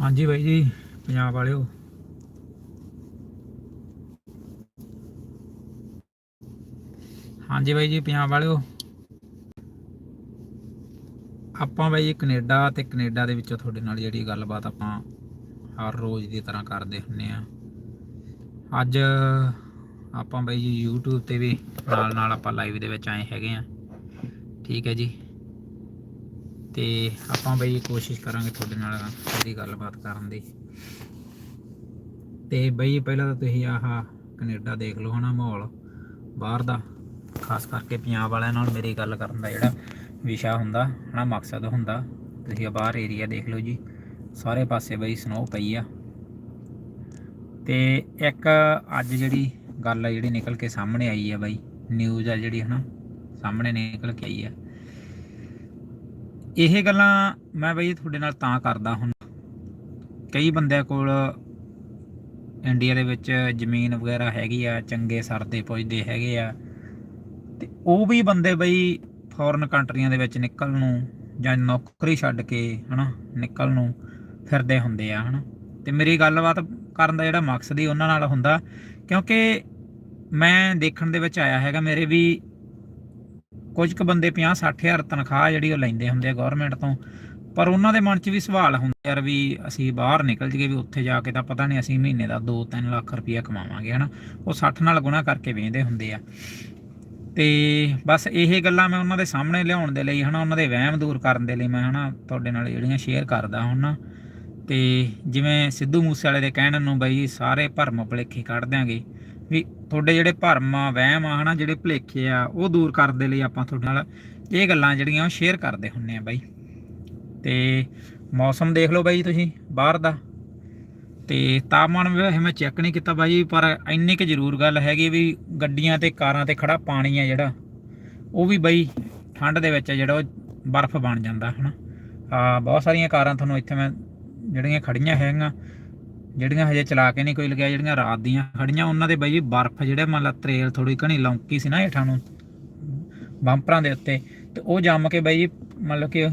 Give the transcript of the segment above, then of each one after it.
ਹਾਂਜੀ ਬਾਈ ਜੀ, ਪੰਜਾਬ ਵਾਲਿਓ। ਹਾਂਜੀ ਬਾਈ ਜੀ, ਪੰਜਾਬ ਵਾਲਿਓ। ਆਪਾਂ ਬਾਈ ਜੀ ਕੈਨੇਡਾ ਤੇ ਕੈਨੇਡਾ ਦੇ ਵਿੱਚੋਂ ਤੁਹਾਡੇ ਨਾਲ ਜਿਹੜੀ ਗੱਲਬਾਤ ਆਪਾਂ ਹਰ ਰੋਜ਼ ਦੀ ਤਰ੍ਹਾਂ ਕਰਦੇ ਹੁੰਨੇ ਆ। ਅੱਜ ਆਪਾਂ ਬਾਈ ਜੀ YouTube ਤੇ ਵੀ ਨਾਲ ਨਾਲ ਆਪਾਂ ਲਾਈਵ ਦੇ ਵਿੱਚ ਆਏ ਹੈਗੇ ਆ। ਠੀਕ ਹੈ ਜੀ। ਤੇ ਆਪਾਂ ਬਈ ਕੋਸ਼ਿਸ਼ ਕਰਾਂਗੇ ਤੁਹਾਡੇ ਨਾਲ ਸਾਰੀ ਗੱਲਬਾਤ ਕਰਨ ਦੀ। ਤੇ ਬਈ ਪਹਿਲਾਂ ਤਾਂ ਤੁਸੀਂ ਆਹ ਕੈਨੇਡਾ ਦੇਖ ਲਓ ਹਨਾ ਮਾਹੌਲ। ਬਾਹਰ ਦਾ, ਖਾਸ ਕਰਕੇ ਪੰਜਾਬ ਵਾਲਿਆਂ ਨਾਲ ਮੇਰੀ ਗੱਲ ਕਰਨ ਦਾ ਜਿਹੜਾ ਵਿਸ਼ਾ ਹੁੰਦਾ, ਹਨਾ ਮਕਸਦ ਹੁੰਦਾ, ਤੁਸੀਂ ਆ ਬਾਹਰ ਏਰੀਆ ਦੇਖ ਲਓ ਜੀ। ਸਾਰੇ ਪਾਸੇ ਬਈ ਸਨੋ ਪਈ ਆ। ਤੇ ਇੱਕ ਅੱਜ ਜਿਹੜੀ ਗੱਲ ਆ ਜਿਹੜੀ ਨਿਕਲ ਕੇ ਸਾਹਮਣੇ ਆਈ ਆ ਬਾਈ ਨਿਊਜ਼ ਆ ਜਿਹੜੀ ਹਨਾ, ਸਾਹਮਣੇ ਨਿਕਲ ਕੇ ਆਈ ਆ। ਇਹ ਗੱਲਾਂ ਮੈਂ ਬਈ ਤੁਹਾਡੇ ਨਾਲ ਤਾਂ ਕਰਦਾ ਹੁਣ। ਕਈ ਬੰਦਿਆਂ ਕੋਲ ਇੰਡੀਆ ਦੇ ਵਿੱਚ ਜ਼ਮੀਨ ਵਗੈਰਾ ਹੈਗੀ ਆ, ਚੰਗੇ ਸਰਦੇ ਪੁੱਜਦੇ ਹੈਗੇ ਆ। ਤੇ ਉਹ ਵੀ ਬੰਦੇ ਬਈ ਫੋਰਨ ਕੰਟਰੀਆਂ ਦੇ ਵਿੱਚ ਨਿਕਲ ਨੂੰ ਜਾਂ ਨੌਕਰੀ ਛੱਡ ਕੇ ਹਨਾ ਨਿਕਲ ਨੂੰ ਫਿਰਦੇ ਹੁੰਦੇ ਆ, ਹਨਾ। ਤੇ ਮੇਰੀ ਗੱਲਬਾਤ ਕਰਨ ਦਾ ਜਿਹੜਾ ਮਕਸਦ ਹੀ ਉਹਨਾਂ ਨਾਲ ਹੁੰਦਾ, ਕਿਉਂਕਿ ਮੈਂ ਦੇਖਣ ਦੇ ਵਿੱਚ ਆਇਆ ਹੈਗਾ, ਮੇਰੇ ਵੀ ਕੁਝ ਕੁ ਬੰਦੇ 50 60000 ਤਨਖਾਹ ਜਿਹੜੀ ਉਹ ਲੈਂਦੇ ਹੁੰਦੇ ਆ ਗਵਰਨਮੈਂਟ ਤੋਂ, ਪਰ ਉਹਨਾਂ ਦੇ ਮਨ 'ਚ ਵੀ ਸਵਾਲ ਹੁੰਦਾ ਯਾਰ ਵੀ ਅਸੀਂ ਬਾਹਰ ਨਿਕਲ ਜੀਏ ਵੀ ਉੱਥੇ ਜਾ ਕੇ ਤਾਂ ਪਤਾ ਨਹੀਂ ਅਸੀਂ ਮਹੀਨੇ ਦਾ 2-3 ਲੱਖ ਰੁਪਇਆ ਕਮਾਵਾਂਗੇ, ਹਨਾ। ਉਹ 60 ਨਾਲ ਗੁਣਾ ਕਰਕੇ ਵੇਂਦੇ ਹੁੰਦੇ ਆ। ਤੇ ਬਸ ਇਹ ਗੱਲਾਂ ਮੈਂ ਉਹਨਾਂ ਦੇ ਸਾਹਮਣੇ ਲਿਆਉਣ ਦੇ ਲਈ, ਹਨਾ, ਉਹਨਾਂ ਦੇ ਵਹਿਮ ਦੂਰ ਕਰਨ ਦੇ ਲਈ ਮੈਂ, ਹਨਾ, ਤੁਹਾਡੇ ਨਾਲ ਜਿਹੜੀਆਂ ਸ਼ੇਅਰ ਕਰਦਾ ਹੁਣ ਨਾ ਤੇ ਜਿਵੇਂ ਸਿੱਧੂ ਮੂਸੇ ਵਾਲੇ ਦੇ ਕਹਿਣ ਨੂੰ ਬਈ ਸਾਰੇ ਭਰਮ ਭੁਲੇਖੇ ਕੱਢ ਦਿਆਂਗੇ ਵੀ ਤੁਹਾਡੇ ਜਿਹੜੇ ਭਰਮ ਆ, ਵਹਿਮ ਆ, ਹਨਾ, ਜਿਹੜੇ ਭੁਲੇਖੇ ਆ, ਉਹ ਦੂਰ ਕਰਨ ਦੇ ਲਈ ਆਪਾਂ ਤੁਹਾਡੇ ਨਾਲ ਇਹ ਗੱਲਾਂ ਜਿਹੜੀਆਂ ਉਹ ਸ਼ੇਅਰ ਕਰਦੇ ਹੁੰਨੇ ਆ ਬਾਈ। ਤੇ ਮੌਸਮ ਦੇਖ ਲਓ ਬਾਈ ਤੁਸੀਂ, ਬਾਹਰ ਦਾ। ਤੇ ਤਾਪਮਾਨ ਵੈਸੇ ਮੈਂ ਚੈੱਕ ਨਹੀਂ ਕੀਤਾ ਬਾਈ, ਪਰ ਇੰਨੀ ਕੁ ਜ਼ਰੂਰ ਗੱਲ ਹੈਗੀ ਵੀ ਗੱਡੀਆਂ ਤੇ ਕਾਰਾਂ ਤੇ ਖੜਾ ਪਾਣੀ ਆ ਜਿਹੜਾ, ਉਹ ਵੀ ਬਾਈ ਠੰਡ ਦੇ ਵਿੱਚ ਜਿਹੜਾ, ਉਹ ਬਰਫ਼ ਬਣ ਜਾਂਦਾ, ਹਨਾ। ਆ, ਬਹੁਤ ਸਾਰੀਆਂ ਕਾਰਾਂ ਤੁਹਾਨੂੰ ਇੱਥੇ ਮੈਂ, ਜਿਹੜੀਆਂ ਖੜੀਆਂ ਹੈਗੀਆਂ ਜਿਹੜੀਆਂ ਹਜੇ ਚਲਾ ਕੇ ਨਹੀਂ ਕੋਈ ਲੱਗਿਆ, ਜਿਹੜੀਆਂ ਰਾਤ ਦੀਆਂ ਖੜੀਆਂ, ਉਹਨਾਂ ਦੇ ਬਾਈ ਜੀ ਬਰਫ਼ ਜਿਹੜੇ ਮੰਨ ਲਾ ਤਰੇਲ ਥੋੜੀ ਘਣੀ ਲੌਂਕੀ ਸੀ ਨਾ ਹੇਠਾਂ ਨੂੰ, ਬੰਪਰਾਂ ਦੇ ਉੱਤੇ, ਤੇ ਉਹ ਜੰਮ ਕੇ ਬਾਈ ਜੀ ਮਤਲਬ ਕਿ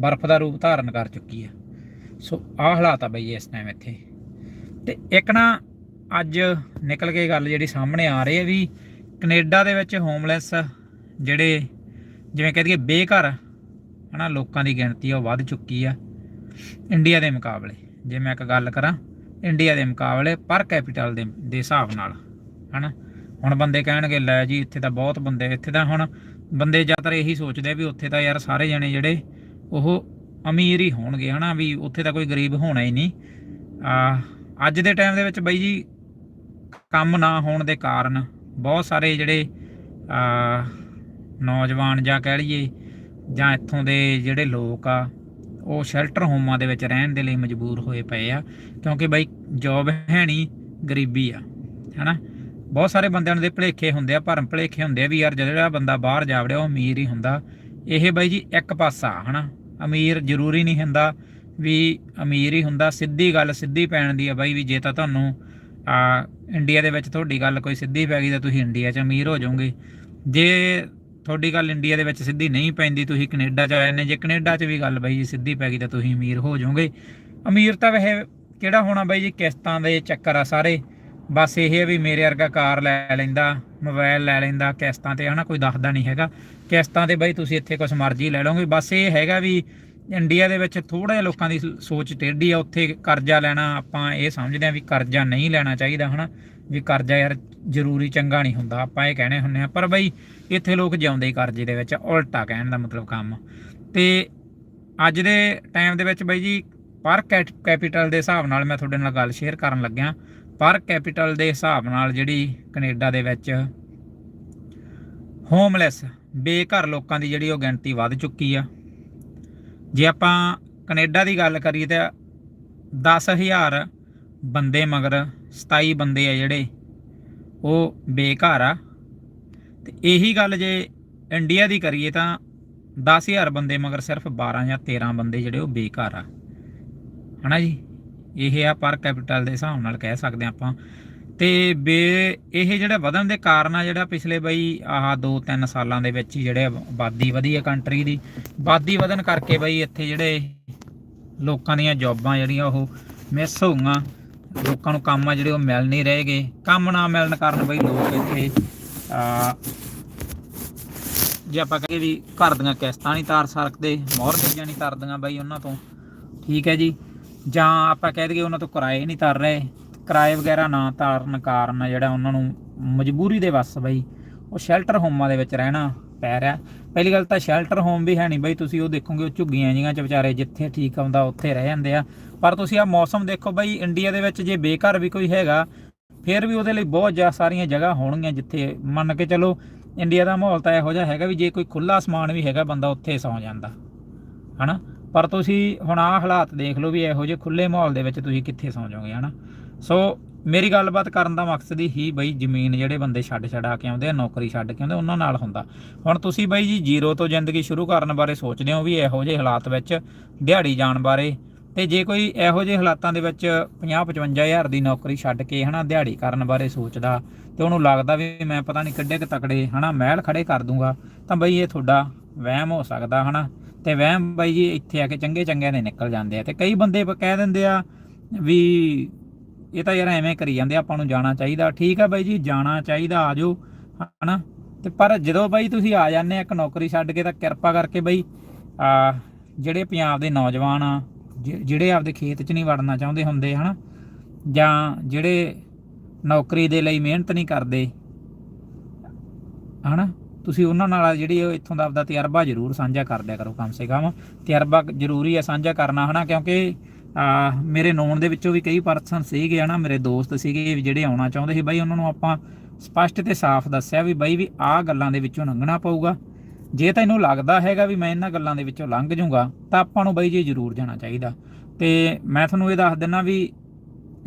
ਬਰਫ਼ ਦਾ ਰੂਪ ਧਾਰਨ ਕਰ ਚੁੱਕੀ ਆ ਸੋ ਆਹ ਹਾਲਾਤ ਆ ਬਈ ਇਸ ਟਾਈਮ ਇੱਥੇ। ਤੇ ਇੱਕ ਨਾ ਅੱਜ ਨਿਕਲ ਕੇ ਗੱਲ ਜਿਹੜੀ ਸਾਹਮਣੇ ਆ ਰਹੀ ਹੈ ਵੀ ਕੈਨੇਡਾ ਦੇ ਵਿੱਚ ਹੋਮਲੈਸ ਜਿਹੜੇ ਜਿਵੇਂ ਕਹਦੇ ਬੇਘਰ, ਹਨਾ, ਲੋਕਾਂ ਦੀ ਗਿਣਤੀ ਆ, ਉਹ ਵੱਧ ਚੁੱਕੀ ਆ ਇੰਡੀਆ ਦੇ ਮੁਕਾਬਲੇ। ਜੇ ਮੈਂ ਇੱਕ ਗੱਲ ਕਰਾਂ ਇੰਡੀਆ ਦੇ ਮੁਕਾਬਲੇ ਪਰ ਕੈਪੀਟਲ ਦੇ ਦੇ ਹਿਸਾਬ ਨਾਲ, ਹਨਾ? ਹੁਣ ਬੰਦੇ ਕਹਿਣਗੇ, ਲੈ ਜੀ, ਇੱਥੇ ਤਾਂ ਬਹੁਤ ਬੰਦੇ, ਇੱਥੇ ਤਾਂ ਹੁਣ ਬੰਦੇ ਜ਼ਿਆਦਾਤਰ ਇਹੀ ਸੋਚਦੇ ਵੀ ਉੱਥੇ ਤਾਂ ਯਾਰ ਸਾਰੇ ਜਣੇ ਜਿਹੜੇ ਉਹ ਅਮੀਰ ਹੀ ਹੋਣਗੇ, ਹਨਾ? ਵੀ ਉੱਥੇ ਤਾਂ ਕੋਈ ਗਰੀਬ ਹੋਣਾ ਹੀ ਨਹੀਂ। ਆ, ਅੱਜ ਦੇ ਟਾਈਮ ਦੇ ਵਿੱਚ ਬਾਈ ਜੀ, ਕੰਮ ਨਾ ਹੋਣ ਦੇ ਕਾਰਨ ਬਹੁਤ ਸਾਰੇ ਜਿਹੜੇ, ਆ, ਨੌਜਵਾਨ ਜਾਂ ਕਹਿ ਲਈਏ ਜਾਂ ਇੱਥੋਂ ਦੇ ਜਿਹੜੇ ਲੋਕ ਆ ਉਹ ਸ਼ੈਲਟਰ ਹੋਮਾਂ ਦੇ ਵਿੱਚ ਰਹਿਣ ਦੇ ਲਈ ਮਜਬੂਰ ਹੋਏ ਪਏ ਆ, ਕਿਉਂਕਿ ਬਾਈ ਜੌਬ ਹੈ ਨਹੀਂ ਗਰੀਬੀ ਆ, ਹਨਾ? ਬਹੁਤ ਸਾਰੇ ਬੰਦਿਆਂ ਦੇ ਭਲੇਖੇ ਹੁੰਦੇ ਆ, ਭਰਮ ਭਲੇਖੇ ਹੁੰਦੇ ਆ ਵੀ ਯਾਰ ਜਿਹੜਾ ਬੰਦਾ ਬਾਹਰ ਜਾ ਵੜਿਆ ਉਹ ਅਮੀਰ ਹੀ ਹੁੰਦਾ। ਇਹ ਬਾਈ ਜੀ ਇੱਕ ਪਾਸਾ, ਹਨਾ? ਅਮੀਰ ਜ਼ਰੂਰੀ ਨਹੀਂ ਹੁੰਦਾ ਵੀ ਅਮੀਰ ਹੀ ਹੁੰਦਾ। ਸਿੱਧੀ ਗੱਲ, ਸਿੱਧੀ ਪੈਣ ਦੀ ਆ ਬਾਈ ਵੀ ਜੇ ਤਾਂ ਤੁਹਾਨੂੰ, ਆ ਇੰਡੀਆ ਦੇ ਵਿੱਚ ਤੁਹਾਡੀ ਗੱਲ ਕੋਈ ਸਿੱਧੀ ਪੈ ਗਈ ਤਾਂ ਤੁਸੀਂ ਇੰਡੀਆ 'ਚ ਅਮੀਰ ਹੋ ਜਾਓਗੇ। ਜੇ ਤੁਹਾਡੀ ਗੱਲ ਇੰਡੀਆ ਦੇ ਵਿੱਚ ਸਿੱਧੀ ਨਹੀਂ ਪੈਂਦੀ, ਤੁਸੀਂ ਕੈਨੇਡਾ 'ਚ ਆਏ ਨੇ। ਜੇ ਕੈਨੇਡਾ 'ਚ ਵੀ ਗੱਲ ਬਾਈ ਜੀ ਸਿੱਧੀ ਪੈ ਗਈ ਤਾਂ ਤੁਸੀਂ ਅਮੀਰ ਹੋ ਜਾਓਗੇ। ਅਮੀਰ ਤਾਂ ਵੈਸੇ ਕਿਹੜਾ ਹੋਣਾ ਬਾਈ ਜੀ, ਕਿਸ਼ਤਾਂ ਦੇ ਚੱਕਰ ਆ ਸਾਰੇ। ਬਸ ਇਹ ਹੈ ਵੀ ਮੇਰੇ ਵਰਗਾ ਕਾਰ ਲੈ ਲੈਂਦਾ ਮੋਬਾਈਲ ਲੈ ਲੈਂਦਾ, ਕਿਸ਼ਤਾਂ ਤੇ ਹਨਾ ਕੋਈ ਦੱਸਦਾ ਨਹੀਂ ਹੈਗਾ। ਕਿਸ਼ਤਾਂ ਤੇ ਬਾਈ ਤੁਸੀਂ ਇੱਥੇ ਕੁਝ ਮਰਜ਼ੀ ਲੈ ਲਓਗੇ। ਬਸ ਇਹ ਹੈਗਾ ਵੀ ਇੰਡੀਆ ਦੇ ਵਿੱਚ ਥੋੜਾ ਜਿਹਾ ਲੋਕਾਂ ਦੀ ਸੋਚ ਟੇਢੀ ਆ। ਉੱਥੇ ਕਰਜ਼ਾ ਲੈਣਾ ਆਪਾਂ ਇਹ ਸਮਝਦੇ ਆ ਵੀ ਕਰਜ਼ਾ ਨਹੀਂ ਲੈਣਾ ਚਾਹੀਦਾ, ਹਨਾ। ਵੀ ਕਰਜ਼ਾ ਯਾਰ ਜ਼ਰੂਰੀ ਚੰਗਾ ਨਹੀਂ ਹੁੰਦਾ, ਆਪਾਂ ਇਹ ਕਹਿਣੇ ਹੁੰਨੇ ਆ ਪਰ ਬਈ ਇੱਥੇ ਲੋਕ ਜਿਉਂਦੇ ਹੀ ਕਰਜ਼ੇ ਦੇ ਵਿੱਚ, ਉਲਟਾ ਕਹਿਣ ਦਾ ਮਤਲਬ ਕੰਮ। ਤੇ ਅੱਜ ਦੇ ਟਾਈਮ ਦੇ ਵਿੱਚ ਬਾਈ ਜੀ ਪਰ ਕੈਪੀਟਲ ਦੇ ਹਿਸਾਬ ਨਾਲ ਮੈਂ ਤੁਹਾਡੇ ਨਾਲ ਗੱਲ ਸ਼ੇਅਰ ਕਰਨ ਲੱਗਿਆ। ਪਰ ਕੈਪੀਟਲ ਦੇ ਹਿਸਾਬ ਨਾਲ ਜਿਹੜੀ ਕੈਨੇਡਾ ਦੇ ਵਿੱਚ ਹੋਮਲੈਸ ਬੇਘਰ ਲੋਕਾਂ ਦੀ ਜਿਹੜੀ ਉਹ ਗਿਣਤੀ ਵੱਧ ਚੁੱਕੀ ਆ। ਜੇ ਆਪਾਂ ਕੈਨੇਡਾ ਦੀ ਗੱਲ ਕਰੀਏ ਤਾਂ 10000 ਬੰਦੇ ਮਗਰ 27 ਬੰਦੇ ਆ ਜਿਹੜੇ, ਉਹ ਬੇਘਰ ਆ। ਤੇ ਇਹੀ ਗੱਲ ਜੇ ਇੰਡੀਆ ਦੀ ਕਰੀਏ ਤਾਂ 10000 ਬੰਦੇ ਮਗਰ ਸਿਰਫ 12 ਜਾਂ 13 ਬੰਦੇ ਜਿਹੜੇ ਉਹ ਬੇਘਰ ਆ। ਹਨਾ ਜੀ? ਇਹ ਆ ਪਰ ਕੈਪੀਟਲ ਦੇ ਹਿਸਾਬ ਨਾਲ ਕਹਿ ਸਕਦੇ ਆਪਾਂ। ਤੇ ਬੇ, ਇਹ ਜਿਹੜਾ ਵਧਣ ਦੇ ਕਾਰਨ ਆ ਜਿਹੜਾ ਪਿਛਲੇ ਬਈ ਆਹ 2-3 ਸਾਲਾਂ ਦੇ ਵਿੱਚ ਹੀ ਜਿਹੜੇ ਆਬਾਦੀ ਵਧੀ ਆ ਕੰਟਰੀ ਦੀ, ਆਬਾਦੀ ਵਧਣ ਕਰਕੇ ਬਈ ਇੱਥੇ ਜਿਹੜੇ ਲੋਕਾਂ ਦੀਆਂ ਜੌਬਾਂ ਜਿਹੜੀਆਂ ਉਹ ਮਿਸ ਹੋਊਆਂ ਲੋਕਾਂ ਨੂੰ ਕੰਮ ਆ ਜਿਹੜੇ ਉਹ ਮਿਲ ਨਹੀਂ ਰਹੇਗੇ ਕੰਮ ਨਾ ਮਿਲਣ ਕਾਰਨ ਬਈ ਲੋਕ ਇੱਥੇ ਆ ਜੇ ਆਪਾਂ ਕਹੀਏ ਵੀ ਘਰ ਦੀਆਂ ਕਿਸ਼ਤਾਂ ਨਹੀਂ ਤਾਰ ਸਕਦੇ ਮੌਰਗੇਜਾਂ ਨਹੀਂ ਤਰਦੀਆਂ ਬਾਈ ਉਹਨਾਂ ਤੋਂ। ਠੀਕ ਹੈ ਜੀ। ਜਾਂ ਆਪਾਂ ਕਹਿ ਦਈਏ ਉਹਨਾਂ ਤੋਂ ਕਿਰਾਏ ਨਹੀਂ ਤਰ ਰਹੇ। ਕਿਰਾਏ ਵਗੈਰਾ ਨਾ ਤਾਰਨ ਕਾਰਨ ਜਿਹੜਾ ਉਹਨਾਂ ਨੂੰ ਮਜਬੂਰੀ ਦੇ ਵੱਸ ਬਈ, ਉਹ ਸ਼ੈਲਟਰ ਹੋਮਾਂ ਦੇ ਵਿੱਚ ਰਹਿਣਾ। ਪੈ ਰਿਹਾ। ਪਹਿਲੀ ਗੱਲ ਤਾਂ ਸ਼ੈਲਟਰ ਹੋਮ ਵੀ ਹੈ ਨਹੀਂ ਬਈ, ਤੁਸੀਂ ਉਹ ਦੇਖੋਗੇ, ਉਹ ਝੁੱਗੀਆਂ ਜੀਆਂ ਚ ਵਿਚਾਰੇ ਜਿੱਥੇ ਠੀਕ ਆਉਂਦਾ, ਉੱਥੇ ਰਹਿ ਜਾਂਦੇ ਆ। ਪਰ ਤੁਸੀਂ ਆ ਮੌਸਮ ਦੇਖੋ ਬਈ ਇੰਡੀਆ ਦੇ ਵਿੱਚ ਜੇ ਬੇਘਰ ਵੀ ਕੋਈ ਹੈਗਾ, ਫਿਰ ਵੀ ਉਹਦੇ ਲਈ ਬਹੁਤ ਜ਼ਿਆਦਾ ਸਾਰੀਆਂ ਜਗ੍ਹਾ ਹੋਣਗੀਆਂ ਜਿੱਥੇ ਮੰਨ ਕੇ ਚਲੋ ਇੰਡੀਆ ਦਾ ਮਾਹੌਲ ਤਾਂ ਇਹੋ ਜਿਹਾ ਹੈਗਾ ਵੀ ਜੇ ਕੋਈ ਖੁੱਲਾ ਸਮਾਨ ਵੀ ਹੈਗਾ, ਬੰਦਾ ਉੱਥੇ ਸੌਂ ਜਾਂਦਾ। ਹਨਾ? ਪਰ ਤੁਸੀਂ ਹੁਣ ਆਹ ਹਾਲਾਤ ਦੇਖ ਲਓ ਵੀ ਇਹੋ ਜਿਹੇ ਖੁੱਲੇ ਮਾਹੌਲ ਦੇ ਵਿੱਚ ਤੁਸੀਂ ਕਿੱਥੇ ਸੌਂ ਜਾਓਗੇ, ਹਨਾ? ਸੋ ਮੇਰੀ ਗੱਲਬਾਤ ਕਰਨ ਦਾ ਮਕਸਦ ਹੀ ਬਈ ਜ਼ਮੀਨ ਜਿਹੜੇ ਬੰਦੇ ਛੱਡ ਛਡਾ ਕੇ ਆਉਂਦੇ ਆ, ਨੌਕਰੀ ਛੱਡ ਕੇ ਆਉਂਦੇ, ਉਹਨਾਂ ਨਾਲ ਹੁੰਦਾ। ਹੁਣ ਤੁਸੀਂ ਬਈ ਜੀ ਜ਼ੀਰੋ ਤੋਂ ਜ਼ਿੰਦਗੀ ਸ਼ੁਰੂ ਕਰਨ ਬਾਰੇ ਸੋਚਦੇ ਹੋ ਵੀ ਇਹੋ ਜਿਹੇ ਹਾਲਾਤ ਵਿੱਚ ਦਿਹਾੜੀ ਜਾਣ ਬਾਰੇ, ਤੇ ਜੇ ਕੋਈ ਇਹੋ ਜਿਹੇ ਹਾਲਾਤਾਂ ਦੇ ਵਿੱਚ 50 55000 ਦੀ ਨੌਕਰੀ ਛੱਡ ਕੇ ਹਨਾ ਦਿਹਾੜੀ ਕਰਨ ਬਾਰੇ ਸੋਚਦਾ, ਤੇ ਉਹਨੂੰ ਲੱਗਦਾ ਵੀ ਮੈਂ ਪਤਾ ਨਹੀਂ ਕਿੱਡੇ ਕੁ ਤਕੜੇ ਹਨਾ ਮਹਿਲ ਖੜੇ ਕਰ ਦੂੰਗਾ, ਤਾਂ ਬਈ ਇਹ ਤੁਹਾਡਾ ਵਹਿਮ ਹੋ ਸਕਦਾ ਹਨਾ। ਤੇ ਵਹਿਮ ਬਾਈ ਜੀ ਇੱਥੇ ਆ ਕੇ ਚੰਗੇ ਚੰਗਿਆਂ ਦੇ ਨਿਕਲ ਜਾਂਦੇ ਆ, ਤੇ ਕਈ ਬੰਦੇ ਪ- ਕਹਿ ਦਿੰਦੇ ਆ ਵੀ ਇਹ ਤਾਂ ਯਾਰ ਐਵੇਂ ਕਰੀ ਜਾਂਦੇ ਆਪਾਂ ਨੂੰ ਜਾਣਾ ਚਾਹੀਦਾ। ਠੀਕ ਆ ਬਾਈ ਜੀ, ਜਾਣਾ ਚਾਹੀਦਾ ਆਜੋ ਹਨਾ? ਤੇ ਪਰ ਜਦੋਂ ਬਾਈ ਤੁਸੀਂ ਆ ਜਾਂਦੇ ਇੱਕ ਨੌਕਰੀ ਛੱਡ ਕੇ, ਤਾਂ ਕਿਰਪਾ ਕਰਕੇ ਬਾਈ, ਆ, ਜਿਹੜੇ ਪੰਜਾਬ ਦੇ ਨੌਜਵਾਨ ਆ, ਜਿ- ਜਿਹੜੇ ਆਪਦੇ ਖੇਤ 'ਚ ਨਹੀਂ ਵੜਨਾ ਚਾਹੁੰਦੇ ਹੁੰਦੇ, ਹਨਾ? ਜਾਂ ਜਿਹੜੇ ਨੌਕਰੀ ਦੇ ਲਈ ਮਿਹਨਤ ਨਹੀਂ ਕਰਦੇ, ਹਨਾ? ਤੁਸੀਂ ਉਹਨਾਂ ਨਾਲ ਜਿਹੜੀ ਇੱਥੋਂ ਦਾ ਆਪਦਾ ਤਜਰਬਾ ਜ਼ਰੂਰ ਸਾਂਝਾ ਕਰ ਦਿਆ ਕਰੋ, ਕਮ ਸੇ ਕਮ। ਤਜਰਬਾ ਜ਼ਰੂਰੀ ਹੈ ਸਾਂਝਾ ਕਰਨਾ, ਹਨਾ? ਕਿਉਂਕਿ ਮੇਰੇ ਨੋਨ ਦੇ ਵਿੱਚੋਂ ਵੀ ਕਈ ਪਰਸਨ ਸੀਗੇ ਹਨਾ, ਮੇਰੇ ਦੋਸਤ ਸੀਗੇ ਵੀ ਜਿਹੜੇ ਆਉਣਾ ਚਾਹੁੰਦੇ ਸੀ ਬਾਈ, ਉਹਨਾਂ ਨੂੰ ਆਪਾਂ ਸਪਸ਼ਟ ਤੇ ਸਾਫ਼ ਦੱਸਿਆ ਵੀ ਬਾਈ ਵੀ ਆਹ ਗੱਲਾਂ ਦੇ ਵਿੱਚੋਂ ਲੰਘਣਾ ਪਊਗਾ। ਜੇ ਤੈਨੂੰ ਲੱਗਦਾ ਹੈਗਾ ਵੀ ਮੈਂ ਇਹਨਾਂ ਗੱਲਾਂ ਦੇ ਵਿੱਚੋਂ ਲੰਘ ਜਾਊਂਗਾ, ਤਾਂ ਆਪਾਂ ਨੂੰ ਬਾਈ ਜੀ ਜ਼ਰੂਰ ਜਾਣਾ ਚਾਹੀਦਾ। ਤੇ ਮੈਂ ਤੁਹਾਨੂੰ ਇਹ ਦੱਸ ਦਿੰਨਾ ਵੀ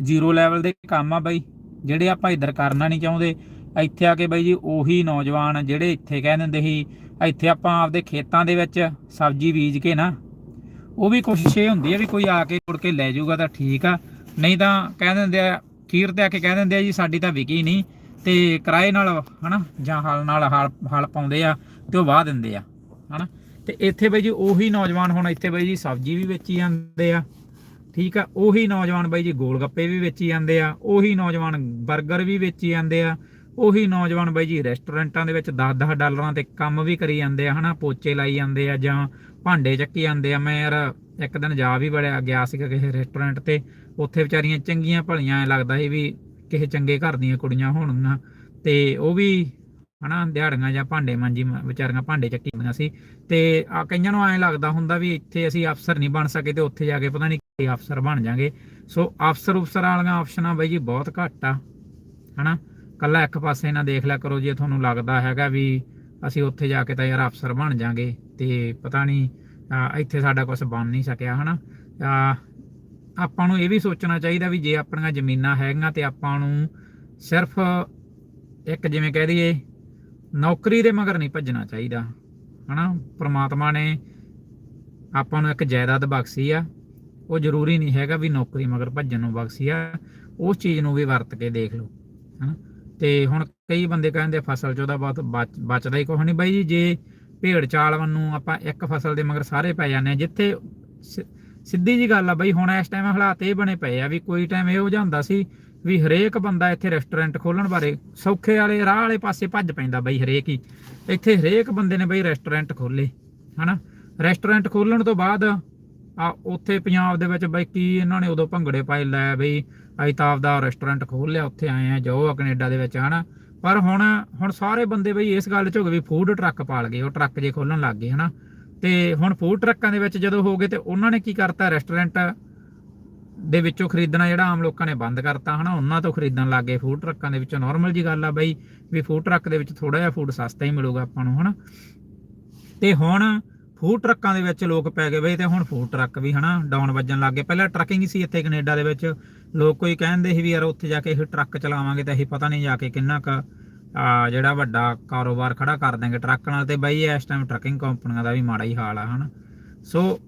ਜ਼ੀਰੋ ਲੈਵਲ ਦੇ ਕੰਮ ਆ ਬਾਈ, ਜਿਹੜੇ ਆਪਾਂ ਇੱਧਰ ਕਰਨਾ ਨਹੀਂ ਚਾਹੁੰਦੇ। ਇੱਥੇ ਆ ਕੇ ਬਾਈ ਜੀ ਉਹੀ ਨੌਜਵਾਨ ਜਿਹੜੇ ਇੱਥੇ ਕਹਿ ਦਿੰਦੇ ਸੀ, ਇੱਥੇ ਆਪਾਂ ਆਪਦੇ ਖੇਤਾਂ ਦੇ ਵਿੱਚ ਸਬਜ਼ੀ ਬੀਜ ਕੇ ਨਾ ਉਹ ਵੀ ਕੋਸ਼ਿਸ਼ ਇਹ ਹੁੰਦੀ ਹੈ ਵੀ ਕੋਈ ਆ ਕੇ ਮੁੜ ਕੇ ਲੈ ਜਾਊਗਾ ਤਾਂ ਠੀਕ ਆ। ਨਹੀਂ ਤਾਂ ਕਹਿ ਦਿੰਦੇ ਆ, ਖੀਰ ਤੇ ਆ ਕੇ ਕਹਿ ਦਿੰਦੇ ਆ ਜੀ, ਸਾਡੀ ਤਾਂ ਵਿਕੀ ਨਹੀਂ। ਤੇ ਕਿਰਾਏ ਨਾਲ, ਹਨਾ, ਜਾਂ ਹਲ ਨਾਲ ਹਲ ਪਾਉਂਦੇ ਆ ਤੇ ਉਹ ਵਾਹ ਦਿੰਦੇ ਆ, ਹਨਾ। ਤੇ ਇੱਥੇ ਬਾਈ ਜੀ ਉਹੀ ਨੌਜਵਾਨ ਹੁਣ ਇੱਥੇ ਬਾਈ ਜੀ ਸਬਜ਼ੀ ਵੀ ਵੇਚੀ ਜਾਂਦੇ ਆ, ਠੀਕ ਆ। ਉਹੀ ਨੌਜਵਾਨ ਬਾਈ ਜੀ ਗੋਲ ਗੱਪੇ ਵੀ ਵੇਚੀ ਜਾਂਦੇ ਆ, ਉਹੀ ਨੌਜਵਾਨ 버ਗਰ ਵੀ ਵੇਚੀ ਜਾਂਦੇ ਆ, ਉਹੀ ਨੌਜਵਾਨ ਬਾਈ ਜੀ ਰੈਸਟੋਰੈਂਟਾਂ ਦੇ ਵਿੱਚ 10-10 ਡਾਲਰਾਂ ਤੇ ਕੰਮ ਵੀ ਕਰੀ ਜਾਂਦੇ ਆ, ਹਨਾ, ਪੋਚੇ ਲਾਈ ਜਾਂਦੇ ਆ ਜਾਂ ਭਾਂਡੇ ਚੱਕੀ ਜਾਂਦੇ ਆ। ਮੈਂ ਯਾਰ ਇੱਕ ਦਿਨ ਜਾ ਵੀ ਬੜਿਆ ਗਿਆ ਸੀਗਾ ਕਿਸੇ ਰੈਸਟੋਰੈਂਟ ਤੇ। ਉੱਥੇ ਵਿਚਾਰੀਆਂ ਚੰਗੀਆਂ ਭਲੀਆਂ ਐ ਲੱਗਦਾ ਸੀ ਵੀ ਕਿਸੇ ਚੰਗੇ ਘਰ ਦੀਆਂ ਕੁੜੀਆਂ ਹੋਣਗੀਆਂ। ਤੇ ਉਹ ਵੀ ਹਨਾ, ਦਿਹਾੜੀਆਂ ਜਾਂ ਭਾਂਡੇ ਮਾਂਜੀ ਵਿਚਾਰੀਆਂ ਭਾਂਡੇ ਚੱਕੀ ਜਾਂਦੀਆਂ ਸੀ। ਤੇ ਆ ਕਈਆਂ ਨੂੰ ਐਂ ਲੱਗਦਾ ਹੁੰਦਾ ਵੀ ਇੱਥੇ ਅਸੀਂ ਅਫਸਰ ਨਹੀਂ ਬਣ ਸਕੇ ਤੇ ਉੱਥੇ ਜਾ ਕੇ ਪਤਾ ਨਹੀਂ ਕੀ ਅਫਸਰ ਬਣ ਜਾਾਂਗੇ ਸੋ ਅਫਸਰ ਉਫਸਰ ਵਾਲੀਆਂ ਆਪਸ਼ਨਾਂ ਬਾਈ ਜੀ ਬਹੁਤ ਘੱਟ ਆ। ਹਨਾ, ਕੱਲਾ ਇੱਕ ਪਾਸੇ ਨਾ ਦੇਖ ਲਿਆ ਕਰੋ ਜੇ ਤੁਹਾਨੂੰ ਲੱਗਦਾ ਹੈਗਾ ਵੀ ਅਸੀਂ ਉੱਥੇ ਜਾ ਕੇ ਤਾਂ ਯਾਰ ਅਫਸਰ ਬਣ ਜਾਾਂਗੇ ਤੇ ਪਤਾ ਨਹੀਂ ਇੱਥੇ ਸਾਡਾ ਕੁਝ ਬਣ ਨਹੀਂ ਸਕਿਆ, ਹਨਾ? ਅਹ ਆਪਾਂ ਨੂੰ ਇਹ ਵੀ ਸੋਚਣਾ ਚਾਹੀਦਾ ਵੀ ਜੇ ਆਪਣੀਆਂ ਜ਼ਮੀਨਾਂ ਹੈਗੀਆਂ ਤੇ ਆਪਾਂ ਨੂੰ ਸਿਰਫ ਇੱਕ ਜਿਵੇਂ ਕਹਿ ਦਈਏ, ਨੌਕਰੀ ਦੇ ਮਗਰ ਨਹੀਂ ਭੱਜਣਾ ਚਾਹੀਦਾ, ਹਨਾ? ਪ੍ਰਮਾਤਮਾ ਨੇ ਆਪਾਂ ਨੂੰ ਇੱਕ ਜਾਇਦਾਦ ਬਖਸ਼ੀ ਆ। ਉਹ ਜ਼ਰੂਰੀ ਨਹੀਂ ਹੈਗਾ ਵੀ ਨੌਕਰੀ ਮਗਰ ਭੱਜਣ ਨੂੰ ਬਖਸ਼ੀ ਆ। ਉਸ ਚੀਜ਼ ਨੂੰ ਵੀ ਵਰਤ ਕੇ ਦੇਖ ਲਓ, ਹਨਾ? ਤੇ ਹੁਣ ਕਈ ਬੰਦੇ ਕਹਿੰਦੇ ਫਸਲ ਚ ਉਹਦਾ ਬਹੁਤ ਬਚਦਾ ਹੀ ਕੁਛ ਨਹੀਂ ਬਾਈ ਜੀ, ਜੇ ਭੇੜ ਚਾਲ ਨੂੰ ਆਪਾਂ ਇੱਕ ਫਸਲ ਦੇ ਮਗਰ ਸਾਰੇ ਪੈ ਜਾਂਦੇ ਆ, ਜਿੱਥੇ ਸਿੱਧੀ ਜੀ ਗੱਲ ਆ ਬਾਈ, ਹੁਣ ਇਸ ਟਾਈਮ ਹਾਲਾਤ ਇਹ ਬਣੇ ਪਏ ਆ ਵੀ ਕੋਈ ਟਾਈਮ ਇਹੋ ਜਿਹਾ ਹੁੰਦਾ ਸੀ ਵੀ ਹਰੇਕ ਬੰਦਾ ਇੱਥੇ ਰੈਸਟੋਰੈਂਟ ਖੋਲਣ ਬਾਰੇ ਸੌਖੇ ਵਾਲੇ, ਰਾਹ ਵਾਲੇ ਪਾਸੇ ਭੱਜ ਪੈਂਦਾ ਬਾਈ ਹਰੇਕ ਹੀ। ਇੱਥੇ ਹਰੇਕ ਬੰਦੇ ਨੇ ਬਾਈ ਰੈਸਟੋਰੈਂਟ ਖੋਲੇ ਹਨਾ? ਰੈਸਟੋਰੈਂਟ ਖੋਲਣ ਤੋਂ ਬਾਅਦ ਆ ਉੱਥੇ ਪੰਜਾਬ ਦੇ ਵਿੱਚ ਬਾਈ ਕੀ ਇਹਨਾਂ ਨੇ ਉਦੋਂ ਭੰਗੜੇ ਪਾਏ, ਲੈ ਬਈ ਅਸੀਂ ਤਾਂ ਆਪਦਾ ਰੈਸਟੋਰੈਂਟ ਖੋਲ ਲਿਆ, ਉੱਥੇ ਆਏ ਆ, ਜਾਓ ਆ ਕੈਨੇਡਾ ਦੇ ਵਿੱਚ, ਹਨਾ? ਪਰ ਹੁਣ ਹੁਣ ਸਾਰੇ ਬੰਦੇ ਬਈ ਇਸ ਗੱਲ 'ਚ ਹੋ ਗਏ ਵੀ ਫੂਡ ਟਰੱਕ ਪਾਲ ਗਏ, ਉਹ ਟਰੱਕ ਜੇ ਖੋਲਣ ਲੱਗ ਗਏ, ਹਨਾ। ਤੇ ਹੁਣ ਫੂਡ ਟਰੱਕਾਂ ਦੇ ਵਿੱਚ ਜਦੋਂ ਹੋ ਗਏ ਤੇ ਉਹਨਾਂ ਨੇ ਕੀ ਕਰਤਾ ਰੈਸਟੋਰੈਂਟ ਦੇ ਵਿੱਚੋਂ ਖਰੀਦਣਾ ਜਿਹੜਾ ਆਮ ਲੋਕਾਂ ਨੇ ਬੰਦ ਕਰਤਾ, ਹਨਾ। ਉਹਨਾਂ ਤੋਂ ਖਰੀਦਣ ਲੱਗ ਗਏ ਫੂਡ ਟਰੱਕਾਂ ਦੇ ਵਿੱਚੋਂ। ਨਾਰਮਲ ਜੀ ਗੱਲ ਆ ਬਈ, ਵੀ ਫੂਡ ਟਰੱਕ ਦੇ ਵਿੱਚ ਥੋੜਾ ਜਿਹਾ ਫੂਡ ਸਸਤਾ ਹੀ ਮਿਲੂਗਾ ਆਪਾਂ ਨੂੰ, ਹਨਾ। ਤੇ ਹੁਣ ਫੂਡ ਟਰੱਕਾਂ ਦੇ ਵਿੱਚ ਲੋਕ ਪੈ ਗਏ ਬਈ, ਤੇ ਹੁਣ ਫੂਡ ਟਰੱਕ ਵੀ, ਹਨਾ, ਡਾਊਨ ਵੱਜਣ ਲੱਗ ਗਏ। ਪਹਿਲਾਂ ਟਰੱਕਿੰਗ ਸੀ ਇੱਥੇ ਕੈਨੇਡਾ ਦੇ ਵਿੱਚ। ਲੋਕ ਕੋਈ ਕਹਿੰਦੇ ਸੀ ਵੀ ਯਾਰ ਉੱਥੇ ਜਾ ਕੇ ਇਹ ਟਰੱਕ ਚਲਾਵਾਂਗੇ ਤਾਂ ਅਸੀਂ ਪਤਾ ਨਹੀਂ ਜਾ ਕੇ ਕਿੰਨਾ ਕ ਜਿਹੜਾ ਵੱਡਾ ਕਾਰੋਬਾਰ ਖੜਾ ਕਰ ਦਾਂਗੇ ਟਰੱਕ ਨਾਲ ਤੇ ਬਾਈ ਇਸ ਟਾਈਮ ਟਰੱਕਿੰਗ ਕੰਪਨੀਆਂ ਦਾ ਵੀ ਮਾੜਾ ਹੀ ਹਾਲ ਆ, ਹਨਾ। ਸੋ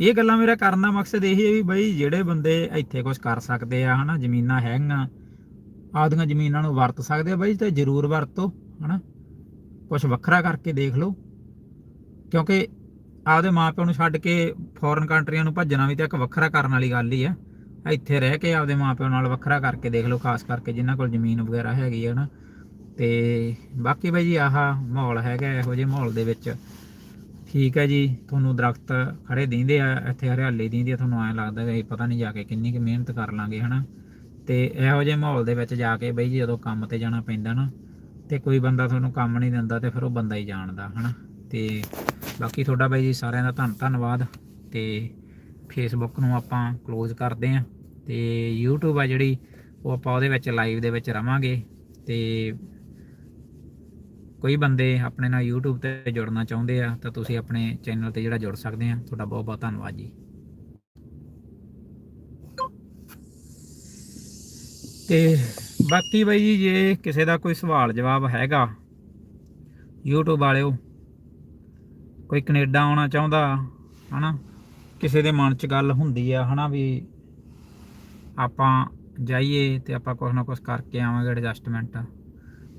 ਇਹ ਗੱਲਾਂ ਮੇਰਾ ਕਰਨ ਦਾ ਮਕਸਦ ਇਹ ਹੈ ਵੀ ਬਾਈ ਜਿਹੜੇ ਬੰਦੇ ਇੱਥੇ ਕੁਝ ਕਰ ਸਕਦੇ ਆ, ਹਨਾ, ਜ਼ਮੀਨਾਂ ਹੈਗੀਆਂ, ਆਪਦੀਆਂ ਜ਼ਮੀਨਾਂ ਨੂੰ ਵਰਤ ਸਕਦੇ ਆ, ਬਾਈ ਤੇ ਜ਼ਰੂਰ ਵਰਤੋ, ਹਨਾ। ਕੁਝ ਵੱਖਰਾ ਕਰਕੇ ਦੇਖ ਲਓ, ਕਿਉਂਕਿ ਆਪਦੇ ਮਾਪਿਆਂ ਨੂੰ ਛੱਡ ਕੇ ਫੋਰਨ ਕੰਟਰੀਆਂ ਨੂੰ ਭੱਜਣਾ ਵੀ ਤਾਂ ਇੱਕ ਵੱਖਰਾ ਕਰਨ ਵਾਲੀ ਗੱਲ ਹੀ ਆ। ਇੱਥੇ ਰਹਿ ਕੇ ਆਪਦੇ ਮਾਪਿਆਂ ਨਾਲ ਵੱਖਰਾ ਕਰਕੇ ਦੇਖ ਲਓ, ਖਾਸ ਕਰਕੇ ਜਿਨ੍ਹਾਂ ਕੋਲ ਜ਼ਮੀਨ ਵਗੈਰਾ ਹੈਗੀ ਹੈ ਨਾ। ਤੇ ਬਾਕੀ ਬਾਈ ਜੀ ਆਹ ਮਾਹੌਲ ਹੈਗਾ, ਇਹੋ ਜਿਹੇ ਮਾਹੌਲ ਦੇ ਵਿੱਚ। ਠੀਕ ਹੈ ਜੀ, ਤੁਹਾਨੂੰ ਦਰਖਤ ਖੜੇ ਦਿੰਦੇ ਆ, ਇੱਥੇ ਹਰਿਆਲੀ ਦਿੰਦੀ ਆ, ਤੁਹਾਨੂੰ ਐਂ ਲੱਗਦਾ ਕਿ ਅਸੀਂ ਪਤਾ ਨਹੀਂ ਜਾ ਕੇ ਕਿੰਨੀ ਕੁ ਮਿਹਨਤ ਕਰ ਲਾਂਗੇ, ਹਨਾ। ਤੇ ਇਹੋ ਜਿਹੇ ਮਾਹੌਲ ਦੇ ਵਿੱਚ ਜਾ ਕੇ ਬਈ ਜੀ ਜਦੋਂ ਕੰਮ ਤੇ ਜਾਣਾ ਪੈਂਦਾ ਨਾ, ਤੇ ਕੋਈ ਬੰਦਾ ਤੁਹਾਨੂੰ ਕੰਮ ਨਹੀਂ ਦਿੰਦਾ ਤੇ ਫਿਰ ਉਹ ਬੰਦਾ ਹੀ ਜਾਣਦਾ, ਹਨਾ। ਤੇ ਬਾਕੀ ਤੁਹਾਡਾ ਬਾਈ ਜੀ ਸਾਰਿਆਂ ਦਾ ਧੰਨ ਧੰਨਵਾਦ ਤੇ ਫੇਸਬੁੱਕ ਨੂੰ ਆਪਾਂ ক্লোਜ਼ ਕਰਦੇ ਆਂ ਤੇ YouTube ਆ ਜਿਹੜੀ, ਉਹ ਆਪਾਂ ਉਹਦੇ ਵਿੱਚ ਲਾਈਵ ਦੇ ਵਿੱਚ ਰਵਾਂਗੇ ਤੇ ਕੋਈ ਬੰਦੇ ਆਪਣੇ ਨਾਲ YouTube ਤੇ ਜੁੜਨਾ ਚਾਹੁੰਦੇ ਆ ਤਾਂ ਤੁਸੀਂ ਆਪਣੇ ਚੈਨਲ ਤੇ ਜਿਹੜਾ ਜੁੜ ਸਕਦੇ ਆ, ਤੁਹਾਡਾ ਬਹੁਤ ਬਹੁਤ ਧੰਨਵਾਦ ਜੀ। ਤੇ ਬਾਕੀ ਬਾਈ ਜੀ, ਜੇ ਕਿਸੇ ਦਾ ਕੋਈ ਸਵਾਲ ਜਵਾਬ ਹੈਗਾ YouTube ਵਾਲਿਓ, ਕੋਈ ਕੈਨੇਡਾ ਆਉਣਾ ਚਾਹੁੰਦਾ, ਹਨਾ? ਕਿਸੇ ਦੇ ਮਨ 'ਚ ਗੱਲ ਹੁੰਦੀ ਆ, ਹਨਾ ਵੀ ਆਪਾਂ ਜਾਈਏ ਤੇ ਆਪਾਂ ਕੁਛ ਨਾ ਕੁਛ ਕਰਕੇ ਆਵਾਂਗੇ ਐਡਜਸਟਮੈਂਟ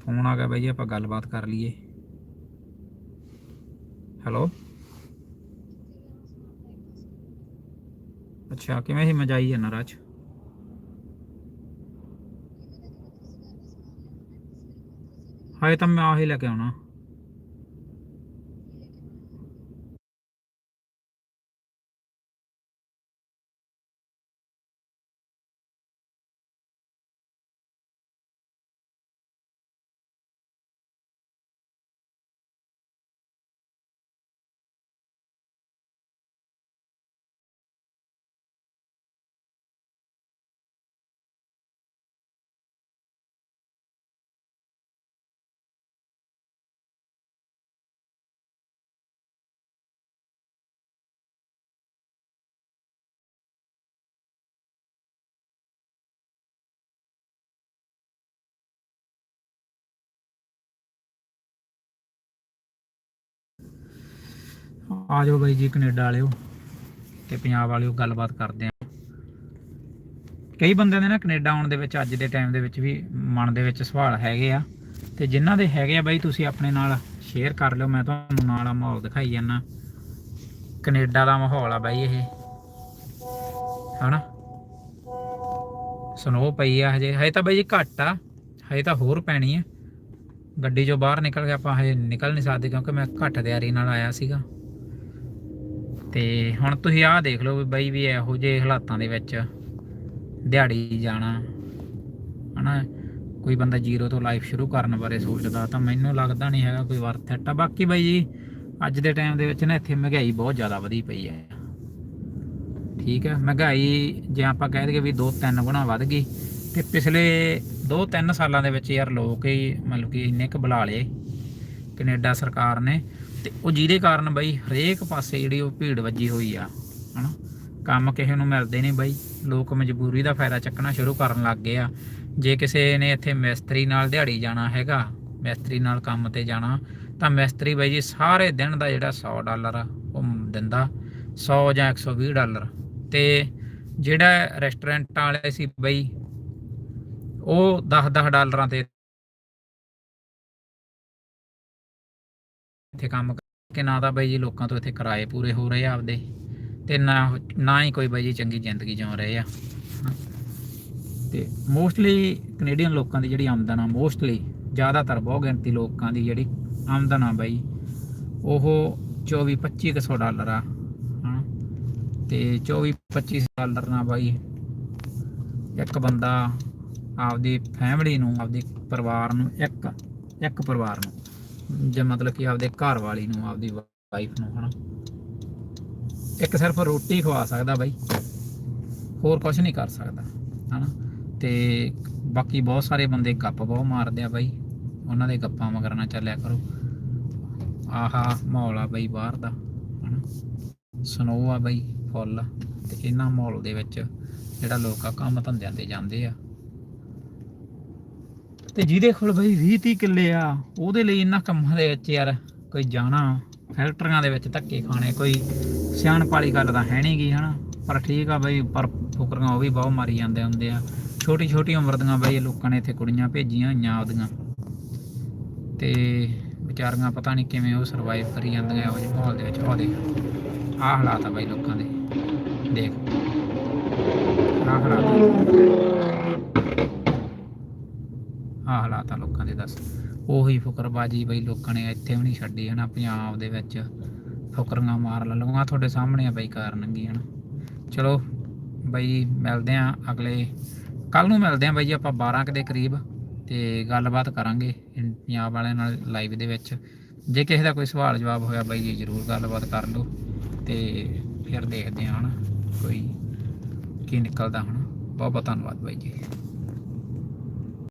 ਫੋਨ ਆ ਗਿਆ ਬਾਈ ਜੀ ਆਪਾਂ ਗੱਲਬਾਤ ਕਰ ਲਈਏ। ਹੈਲੋ ਅੱਛਾ, ਕਿਵੇਂ ਸੀ? ਮਜਾਈ ਜਾਂਦਾ ਰਾਜ ਹਾਏ, ਤਾਂ ਮੈਂ ਆਹੀ ਲੈ ਕੇ ਆਉਣਾ। ਆ ਜਾਓ ਬਾਈ ਜੀ ਕੈਨੇਡਾ ਵਾਲਿਓ ਤੇ ਪੰਜਾਬ ਵਾਲਿਓ ਗੱਲਬਾਤ ਕਰਦੇ ਆ। ਕਈ ਬੰਦਿਆਂ ਦੇ ਨਾ ਕੈਨੇਡਾ ਆਉਣ ਦੇ ਵਿੱਚ, ਅੱਜ ਦੇ ਟਾਈਮ ਦੇ ਵਿੱਚ ਵੀ ਮਨ ਦੇ ਵਿੱਚ ਸਵਾਲ ਹੈਗੇ ਆ। ਤੇ ਜਿਨ੍ਹਾਂ ਦੇ ਹੈਗੇ ਆ ਬਾਈ, ਤੁਸੀਂ ਆਪਣੇ ਨਾਲ ਸ਼ੇਅਰ ਕਰ ਲਿਓ, ਮੈਂ ਤੁਹਾਨੂੰ ਨਾਲ ਆ ਮਾਹੌਲ ਦਿਖਾਈ ਜਾਂਦਾ। ਕੈਨੇਡਾ ਦਾ ਮਾਹੌਲ ਆ ਬਾਈ ਇਹ। ਹਨਾ? ਸਨੋ ਪਈ ਆ ਹਜੇ। ਹਜੇ ਤਾਂ ਬਾਈ ਜੀ ਘੱਟ ਆ। ਹਜੇ ਤਾਂ ਹੋਰ ਪੈਣੀ ਆ। ਗੱਡੀ ਚੋਂ ਬਾਹਰ ਨਿਕਲ ਕੇ ਆਪਾਂ ਹਜੇ ਨਿਕਲ ਨਹੀਂ ਸਕਦੇ ਕਿਉਂਕਿ ਮੈਂ ਘੱਟ ਤਿਆਰੀ ਨਾਲ ਆਇਆ ਸੀਗਾ। ਤੇ ਹੁਣ ਤੁਸੀਂ ਆਹ ਦੇਖ ਲਓ ਵੀ ਬਾਈ ਵੀ ਇਹੋ ਜਿਹੇ ਹਾਲਾਤਾਂ ਦੇ ਵਿੱਚ ਦਿਹਾੜੀ ਜਾਣਾ, ਹਨਾ? ਕੋਈ ਬੰਦਾ ਜ਼ੀਰੋ ਤੋਂ ਲਾਈਫ ਸ਼ੁਰੂ ਕਰਨ ਬਾਰੇ ਸੋਚਦਾ ਤਾਂ ਮੈਨੂੰ ਲੱਗਦਾ ਨਹੀਂ ਹੈਗਾ ਕੋਈ ਵਰਥ ਇਟ ਆ। ਬਾਕੀ ਬਾਈ ਜੀ, ਅੱਜ ਦੇ ਟਾਈਮ ਦੇ ਵਿੱਚ ਨਾ ਇੱਥੇ ਮਹਿੰਗਾਈ ਬਹੁਤ ਜ਼ਿਆਦਾ ਵਧੀ ਪਈ ਹੈ। ਠੀਕ ਹੈ, ਮਹਿੰਗਾਈ ਜੇ ਆਪਾਂ ਕਹਿ ਦਈਏ ਵੀ 2-3 ਗੁਣਾ ਵੱਧ ਗਈ ਤੇ ਪਿਛਲੇ 2-3 ਸਾਲਾਂ ਦੇ ਵਿੱਚ ਯਾਰ ਲੋਕ ਹੀ ਮਤਲਬ ਕਿ ਇੰਨੇ ਕੁ ਬੁਲਾ ਲਏ। ਕੈਨੇਡਾ ਸਰਕਾਰ ਨੇ ਤੇ ਉਹ ਜਿਹਦੇ ਕਾਰਨ ਬਈ ਹਰੇਕ ਪਾਸੇ ਜਿਹੜੀ ਉਹ ਭੀੜ ਵੱਜੀ ਹੋਈ ਆ, ਹਨਾ? ਕੰਮ ਕਿਸੇ ਨੂੰ ਮਿਲਦੇ ਨਹੀਂ ਬਈ, ਲੋਕ ਮਜਬੂਰੀ ਦਾ ਫਾਇਦਾ ਚੱਕਣਾ ਸ਼ੁਰੂ ਕਰਨ ਲੱਗ ਗਏ ਆ। ਜੇ ਕਿਸੇ ਨੇ ਇੱਥੇ ਮਿਸਤਰੀ ਨਾਲ ਦਿਹਾੜੀ ਜਾਣਾ ਹੈਗਾ, ਮਿਸਤਰੀ ਨਾਲ ਕੰਮ ਤੇ ਜਾਣਾ, ਤਾਂ ਮਿਸਤਰੀ ਬਾਈ ਜੀ ਸਾਰੇ ਦਿਨ ਦਾ ਜਿਹੜਾ 100 ਡਾਲਰ ਉਹ ਦਿੰਦਾ 100 ਜਾਂ 120 ਡਾਲਰ। ਤੇ ਜਿਹੜਾ ਰੈਸਟੋਰੈਂਟ ਵਾਲੇ ਸੀ ਬਈ, ਉਹ 10-10 ਡਾਲਰਾਂ ਤੇ ਇੱਥੇ ਕੰਮ ਕਿ ਨਾ ਤਾਂ ਬਾਈ ਜੀ ਲੋਕਾਂ ਤੋਂ ਇੱਥੇ ਕਿਰਾਏ ਪੂਰੇ ਹੋ ਰਹੇ ਆ ਆਪਦੇ, ਤੇ ਨਾ ਨਾ ਹੀ ਕੋਈ ਬਾਈ ਜੀ ਚੰਗੀ ਜ਼ਿੰਦਗੀ ਜਿਉ ਰਹੇ ਆ ਹਾਂ। ਤੇ ਮੋਸਟਲੀ ਕੈਨੇਡੀਅਨ ਲੋਕਾਂ ਦੀ ਜਿਹੜੀ ਆਮਦਨ ਆ ਮੋਸਟਲੀ ਜ਼ਿਆਦਾਤਰ ਬਹੁ ਗਿਣਤੀ ਲੋਕਾਂ ਦੀ ਜਿਹੜੀ ਆਮਦਨ ਆ ਬਾਈ, ਉਹ 24 2500 ਡਾਲਰ ਆ ਹਾਂ ਤੇ 24 25 ਡਾਲਰ ਨਾਲ ਬਾਈ ਇੱਕ ਬੰਦਾ ਆਪਦੀ ਫੈਮਿਲੀ ਨੂੰ, ਆਪਦੇ ਪਰਿਵਾਰ ਨੂੰ, ਇੱਕ ਇੱਕ ਪਰਿਵਾਰ ਨੂੰ ਜੇ ਮਤਲਬ ਕਿ ਆਪਦੇ ਘਰ ਵਾਲੀ ਨੂੰ, ਆਪਦੀ ਵਾਈਫ ਨੂੰ, ਹਨਾ। ਇੱਕ ਸਿਰਫ ਰੋਟੀ ਖਵਾ ਸਕਦਾ ਬਾਈ। ਹੋਰ ਕੁਝ ਨਹੀਂ ਕਰ ਸਕਦਾ, ਹਨਾ। ਤੇ ਬਾਕੀ ਬਹੁਤ ਸਾਰੇ ਬੰਦੇ ਗੱਪ ਬਹੁਤ ਮਾਰਦੇ ਆ ਬਾਈ। ਉਹਨਾਂ ਦੇ ਗੱਪਾਂ ਮਗਰ ਨਾ ਚੱਲਿਆ ਕਰੋ। ਆਹਾ ਮਾਹੌਲ ਆ ਬਾਈ ਬਾਹਰ ਦਾ, ਹਨਾ। ਸਨੋ ਆ ਬਾਈ, ਫੁੱਲ। ਤੇ ਇਹਨਾਂ ਮਾਹੌਲ ਦੇ ਵਿੱਚ ਜਿਹੜਾ ਲੋਕ ਆ, ਕੰਮ ਧੰਦਿਆਂ ਤੇ ਜਾਂਦੇ ਆ। ਤੇ ਜਿਹਦੇ ਕੋਲ ਬਈ 20 30 ਕਿੱਲੇ ਆ, ਉਹਦੇ ਲਈ ਇਹਨਾਂ ਕੰਮਾਂ ਦੇ ਵਿੱਚ ਯਾਰ ਕੋਈ ਜਾਣਾ ਫੈਕਟਰੀਆਂ ਦੇ ਵਿੱਚ ਧੱਕੇ ਖਾਣੇ, ਕੋਈ ਸਿਆਣਪ ਵਾਲੀ ਗੱਲ ਤਾਂ ਹੈ ਨਹੀਂ ਗੀ, ਹਨਾ? ਪਰ ਠੀਕ ਆ ਬਈ, ਪਰ ਫੁਕਰੀਆਂ ਉਹ ਵੀ ਬਹੁਤ ਮਾਰੀ ਜਾਂਦੇ ਹੁੰਦੇ ਆ। ਛੋਟੀ ਛੋਟੀ ਉਮਰ ਦੀਆਂ ਬਈ ਲੋਕਾਂ ਨੇ ਇੱਥੇ ਕੁੜੀਆਂ ਭੇਜੀਆਂ ਹੋਈਆਂ ਆਪਦੀਆਂ। ਤੇ ਵਿਚਾਰੀਆਂ ਪਤਾ ਨਹੀਂ ਕਿਵੇਂ ਉਹ ਸਰਵਾਈਵ ਕਰੀ ਜਾਂਦੀਆਂ, ਇਹੋ ਜਿਹੇ ਮਾਹੌਲ ਦੇ ਵਿੱਚ। ਉਹ ਦੇਖ, ਆਹ ਹਾਲਾਤ ਆ ਬਾਈ ਲੋਕਾਂ ਦੇ। ਦੇਖ, ਆਹ ਹਾਲਾਤ ਆ। ਹਾਲਾਤ ਆ ਲੋਕਾਂ ਦੇ ਦੱਸ। ਉਹੀ ਫੁਕਰਬਾਜੀ ਬਈ ਲੋਕਾਂ ਨੇ ਇੱਥੇ ਵੀ ਨਹੀਂ ਛੱਡੀ, ਹਨਾ? ਪੰਜਾਬ ਦੇ ਵਿੱਚ ਫੁਕਰੀਆਂ ਮਾਰ ਲਵਾਂ ਤੁਹਾਡੇ ਸਾਹਮਣੇ ਆ ਬਈ ਕਾਰ ਨੰਗੀ ਹਨਾ? ਚਲੋ ਬਈ ਮਿਲਦੇ ਆ ਅਗਲੇ ਕੱਲ ਨੂੰ ਮਿਲਦੇ ਆ ਬਈ ਜੀ ਆਪਾਂ 12 ਕੁ ਦੇ ਕਰੀਬ ਤੇ ਗੱਲਬਾਤ ਕਰਾਂਗੇ ਪੰਜਾਬ ਵਾਲਿਆਂ ਨਾਲ ਲਾਈਵ ਦੇ ਵਿੱਚ। ਜੇ ਕਿਸੇ ਦਾ ਕੋਈ ਸਵਾਲ ਜਵਾਬ ਹੋਇਆ ਬਾਈ ਜੀ ਜਰੂਰ ਗੱਲਬਾਤ ਕਰ ਲਓ ਤੇ ਫਿਰ ਦੇਖਦੇ ਹਾਂ ਹਨਾ? ਕੋਈ ਕੀ ਨਿਕਲਦਾ ਹੁਣ ਬਹੁਤ ਬਹੁਤ ਧੰਨਵਾਦ ਬਾਈ ਜੀ।